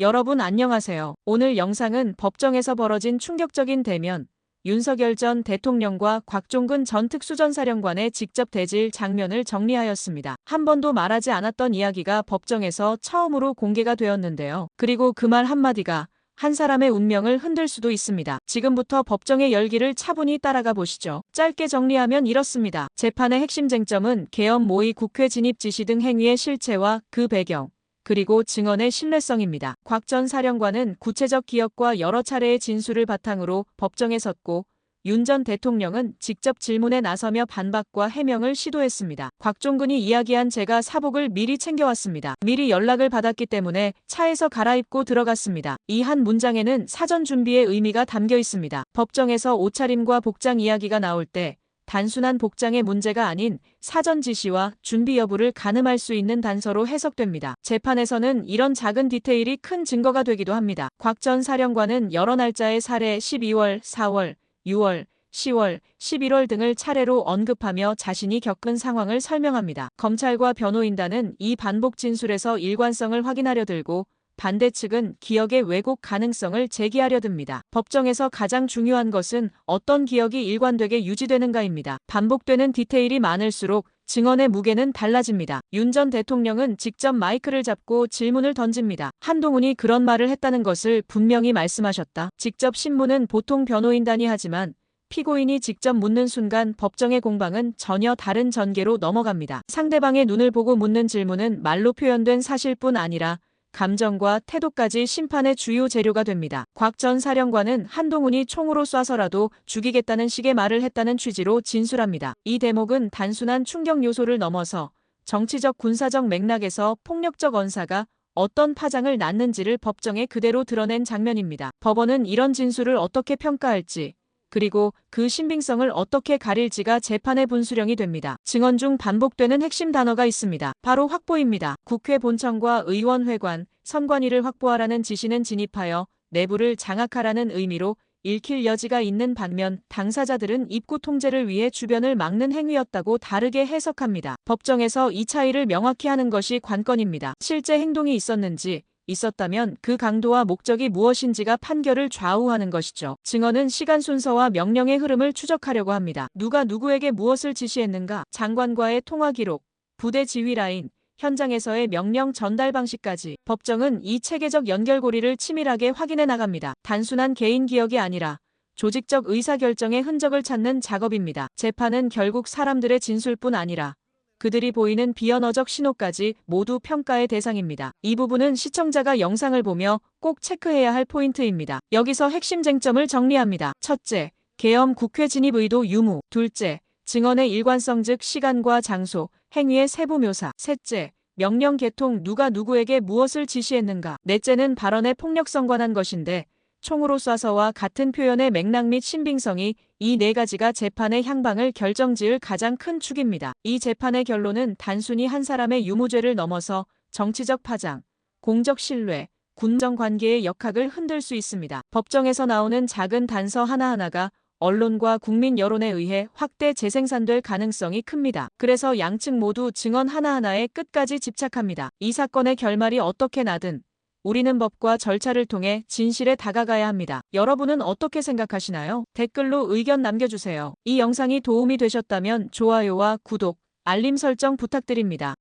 여러분 안녕하세요. 오늘 영상은 법정에서 벌어진 충격적인 대면, 윤석열 전 대통령과 곽종근 전 특수전사령관의 직접 대질 장면을 정리하였습니다. 한 번도 말하지 않았던 이야기가 법정에서 처음으로 공개가 되었는데요. 그리고 그 말 한마디가 한 사람의 운명을 흔들 수도 있습니다. 지금부터 법정의 열기를 차분히 따라가 보시죠. 짧게 정리하면 이렇습니다. 재판의 핵심 쟁점은 계엄 모의 국회 진입 지시 등 행위의 실체와 그 배경, 그리고 증언의 신뢰성입니다. 곽 전 사령관은 구체적 기억과 여러 차례의 진술을 바탕으로 법정에 섰고 윤 전 대통령은 직접 질문에 나서며 반박과 해명을 시도했습니다. 곽종근이 이야기한 제가 사복을 미리 챙겨왔습니다. 미리 연락을 받았기 때문에 차에서 갈아입고 들어갔습니다. 이 한 문장에는 사전 준비의 의미가 담겨 있습니다. 법정에서 옷차림과 복장 이야기가 나올 때 단순한 복장의 문제가 아닌 사전 지시와 준비 여부를 가늠할 수 있는 단서로 해석됩니다. 재판에서는 이런 작은 디테일이 큰 증거가 되기도 합니다. 곽 전 사령관은 여러 날짜의 사례 12월, 4월, 6월, 10월, 11월 등을 차례로 언급하며 자신이 겪은 상황을 설명합니다. 검찰과 변호인단은 이 반복 진술에서 일관성을 확인하려 들고 반대 측은 기억의 왜곡 가능성을 제기하려 듭니다. 법정에서 가장 중요한 것은 어떤 기억이 일관되게 유지되는가입니다. 반복되는 디테일이 많을수록 증언의 무게는 달라집니다. 윤 전 대통령은 직접 마이크를 잡고 질문을 던집니다. 한동훈이 그런 말을 했다는 것을 분명히 말씀하셨다. 직접 신문은 보통 변호인단이 하지만 피고인이 직접 묻는 순간 법정의 공방은 전혀 다른 전개로 넘어갑니다. 상대방의 눈을 보고 묻는 질문은 말로 표현된 사실뿐 아니라 감정과 태도까지 심판의 주요 재료가 됩니다. 곽 전 사령관은 한동훈이 총으로 쏴서라도 죽이겠다는 식의 말을 했다는 취지로 진술합니다. 이 대목은 단순한 충격 요소를 넘어서 정치적 군사적 맥락에서 폭력적 언사가 어떤 파장을 낳는지를 법정에 그대로 드러낸 장면입니다. 법원은 이런 진술을 어떻게 평가할지 그리고 그 신빙성을 어떻게 가릴지가 재판의 분수령이 됩니다. 증언 중 반복되는 핵심 단어가 있습니다. 바로 확보입니다. 국회 본청과 의원회관, 선관위를 확보하라는 지시는 진입하여 내부를 장악하라는 의미로 읽힐 여지가 있는 반면 당사자들은 입구 통제를 위해 주변을 막는 행위였다고 다르게 해석합니다. 법정에서 이 차이를 명확히 하는 것이 관건입니다. 실제 행동이 있었는지 있었다면 그 강도와 목적이 무엇인지가 판결을 좌우하는 것이죠. 증언은 시간 순서와 명령의 흐름을 추적하려고 합니다. 누가 누구에게 무엇을 지시했는가, 장관과의 통화 기록, 부대 지휘 라인, 현장에서의 명령 전달 방식까지 법정은 이 체계적 연결고리를 치밀하게 확인해 나갑니다. 단순한 개인 기억이 아니라 조직적 의사결정의 흔적을 찾는 작업입니다. 재판은 결국 사람들의 진술뿐 아니라 그들이 보이는 비언어적 신호까지 모두 평가의 대상입니다. 이 부분은 시청자가 영상을 보며 꼭 체크해야 할 포인트입니다. 여기서 핵심 쟁점을 정리합니다. 첫째, 계엄 국회 진입 의도 유무. 둘째, 증언의 일관성 즉 시간과 장소, 행위의 세부 묘사. 셋째, 명령 개통 누가 누구에게 무엇을 지시했는가. 넷째는 발언의 폭력성 관한 것인데 총으로 쏴서와 같은 표현의 맥락 및 신빙성이 이 네 가지가 재판의 향방을 결정지을 가장 큰 축입니다. 이 재판의 결론은 단순히 한 사람의 유무죄를 넘어서 정치적 파장, 공적 신뢰, 군정 관계의 역학을 흔들 수 있습니다. 법정에서 나오는 작은 단서 하나하나가 언론과 국민 여론에 의해 확대 재생산될 가능성이 큽니다. 그래서 양측 모두 증언 하나하나에 끝까지 집착합니다. 이 사건의 결말이 어떻게 나든 우리는 법과 절차를 통해 진실에 다가가야 합니다. 여러분은 어떻게 생각하시나요? 댓글로 의견 남겨주세요. 이 영상이 도움이 되셨다면 좋아요와 구독, 알림 설정 부탁드립니다.